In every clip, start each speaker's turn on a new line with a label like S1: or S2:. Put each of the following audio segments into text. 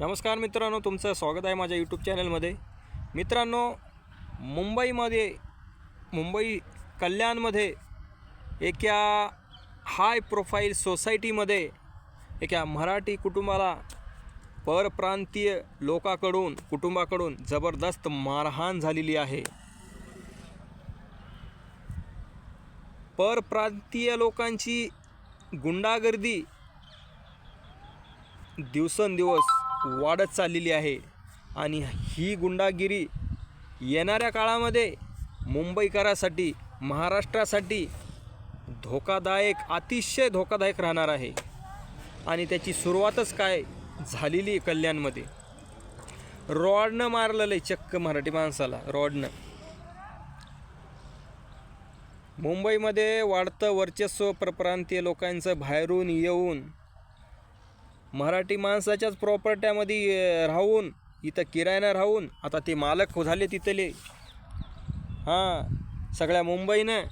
S1: नमस्कार मित्रांनो तुमचं स्वागत आहे माझ्या यूट्यूब चॅनलमध्ये. मित्रांनो मुंबईमध्ये मुंबई कल्याणमध्ये एका हाय प्रोफाईल सोसायटीमध्ये एका मराठी कुटुंबाला परप्रांतीय लोकाकडून कुटुंबाकडून जबरदस्त मारहाण झालेली आहे. परप्रांतीय लोकांची गुंडागर्दी दिवसेंदिवस वाढत चाललेली आहे. आणि ही गुंडागिरी येणाऱ्या काळामध्ये मुंबईकरासाठी महाराष्ट्रासाठी धोकादायक अतिशय धोकादायक राहणार आहे. आणि त्याची सुरुवातच काय झालेली कल्याणमध्ये? रॉडनं मारलेलं आहे चक्क मराठी माणसाला रॉडनं. मुंबईमध्ये वाढतं वर्चस्व परप्रांतीय लोकांचं बाहेरून येऊन मराठी माणसाच्याच प्रॉपर्ट्यामध्ये राहून इथं किरायानं राहून आता ते मालक झाले तिथले. हां सगळ्या मुंबईनं.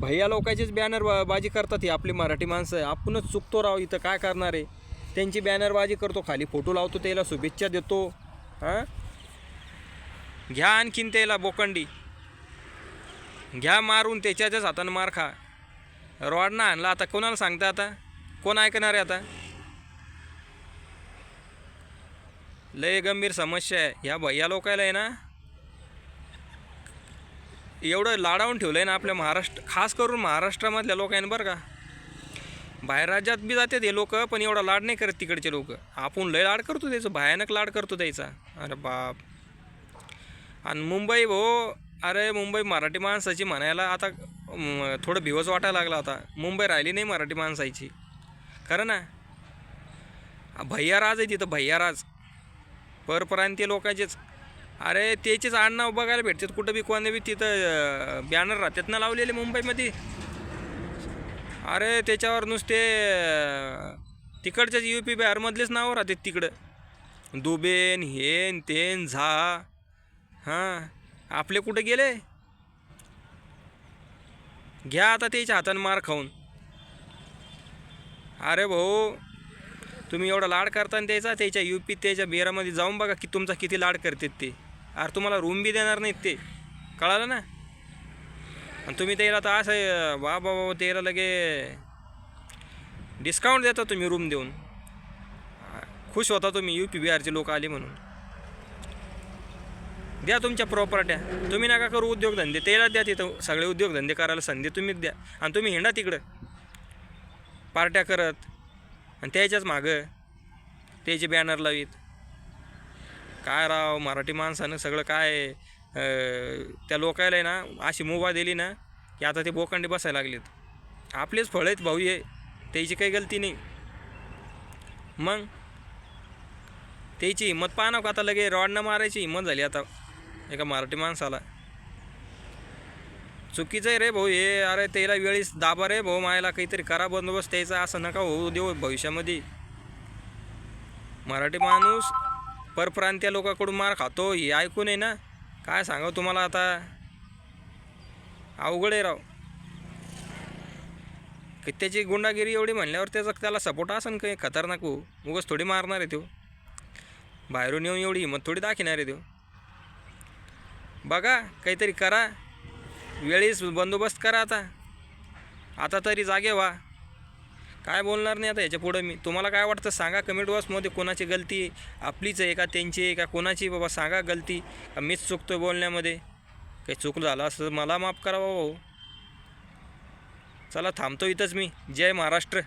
S1: भैया लोकांचेच बॅनर बा बाजी करतात ही आपली मराठी माणसं. आपणच चुकतो राव इथं काय करणार आहे? त्यांची बॅनरबाजी करतो खाली फोटो लावतो त्याला शुभेच्छा देतो. हां? घ्या आणखीन त्याला बोकंडी. घ्या मारून त्याच्याच्याच हातानं मार खा. रॉडना आणला आता कोणाला सांगता आता? कोण ऐकणार आहे आता? लय गंभीर समस्या आहे. ह्या भैया लोकायला आहे ना एवढं लाडावून ठेवलं आहे ना आपल्या महाराष्ट्र खास करून महाराष्ट्रामधल्या लोकांनी बरं का. बाहेर राज्यात बी जातात हे लोक पण एवढा लाड नाही करत तिकडचे लोक. आपण लय लाड करतो त्याचं भयानक लाड करतो त्याचा. अरे बाप. आणि मुंबई भो अरे मुंबई मराठी माणसाची म्हणायला आता थोडं भिवच वाटायला लागला आता. मुंबई राहिली नाही मराठी माणसाची. खरं ना? भैयाराज आहे तिथं भैयाराज. परप्रांतीय लोकांचेच. अरे त्याचेच आडनाव बघायला भेटतात. कुठं बी कोणी बी तिथं बॅनर राहतात ना लावलेले मुंबईमध्ये. अरे त्याच्यावर नुसते तिकडच्याच यू पी बिहारमधलेच नावं राहतात तिकडं. दुबेन हेन तेन झा. हां आपले कुठे गेले? घ्या आता त्याच्या हातानं मार खाऊन. अरे भाऊ तुम्ही एवढा लाड करता त्याचा त्याच्या यू पी त्याच्या बिहारामध्ये जाऊन बघा की तुमचा किती लाड करतात ते. अरे तुम्हाला रूम बी देणार नाहीत ते. कळालं ना? आणि तुम्ही त्याला तर असं वा बाबा त्याला लगे डिस्काउंट देता तुम्ही रूम देऊन. खुश होता तुम्ही यू पी बिहारचे लोक आले म्हणून. द्या तुमच्या प्रॉपर्ट्या तुम्ही नका करू उद्योगधंदे. त्याला द्या तिथं सगळे उद्योगधंदे करायला संधी तुम्हीच द्या. आणि तुम्ही हिंडा तिकडं. पार्ट्या करत. आणि त्याच्याच मागं त्याचे बॅनर लावीत. काय राव मराठी माणसानं सगळं काय त्या लोकायला आहे ना अशी मुभा दिली ना की आता ते बोकांडे बसायला लागलेत. आपलेच फळ आहेत भाऊ हे त्याची काही गलती नाही. मग त्याची हिंमत पाहा ना आता लगे रॉडनं मारायची हिंमत झाली आता एका मराठी माणसाला. चुकीचं आहे रे भाऊ हे अरे त्याला वेळीस दाबा रे भाऊ मायला काहीतरी करा बंदोबस्त त्याचा असं नका होऊ देऊ भविष्यामध्ये. मराठी माणूस परप्रांतीय लोकांकडून मार खातो हे ऐकून आहे ना? काय सांगावं तुम्हाला आता? अवघड आहे राव. की त्याची गुंडागिरी एवढी म्हणल्यावर त्याचा त्याला सपोर्ट असेल काही खतरनाक हो. उगाच थोडी मारणार आहे तो. बाहेरून येऊन एवढी हिंमत थोडी दाखवणार आहे तो. बघा काहीतरी करा. वेळीच बंदोबस्त करा आता. आता तरी जागे व्हा. काय बोलणार नाही आता याच्या पुढं मी. तुम्हाला काय वाटतं? सांगा कमेंट बॉक्समध्ये कोणाची गलती आपलीच आहे का त्यांची आहे का कोणाची? बाबा सांगा गलती. का मीच चुकतो बोलण्यामध्ये? काही चूक झालं असं मला माफ करा भाऊ हो. चला थांबतो इथंच मी. जय महाराष्ट्र.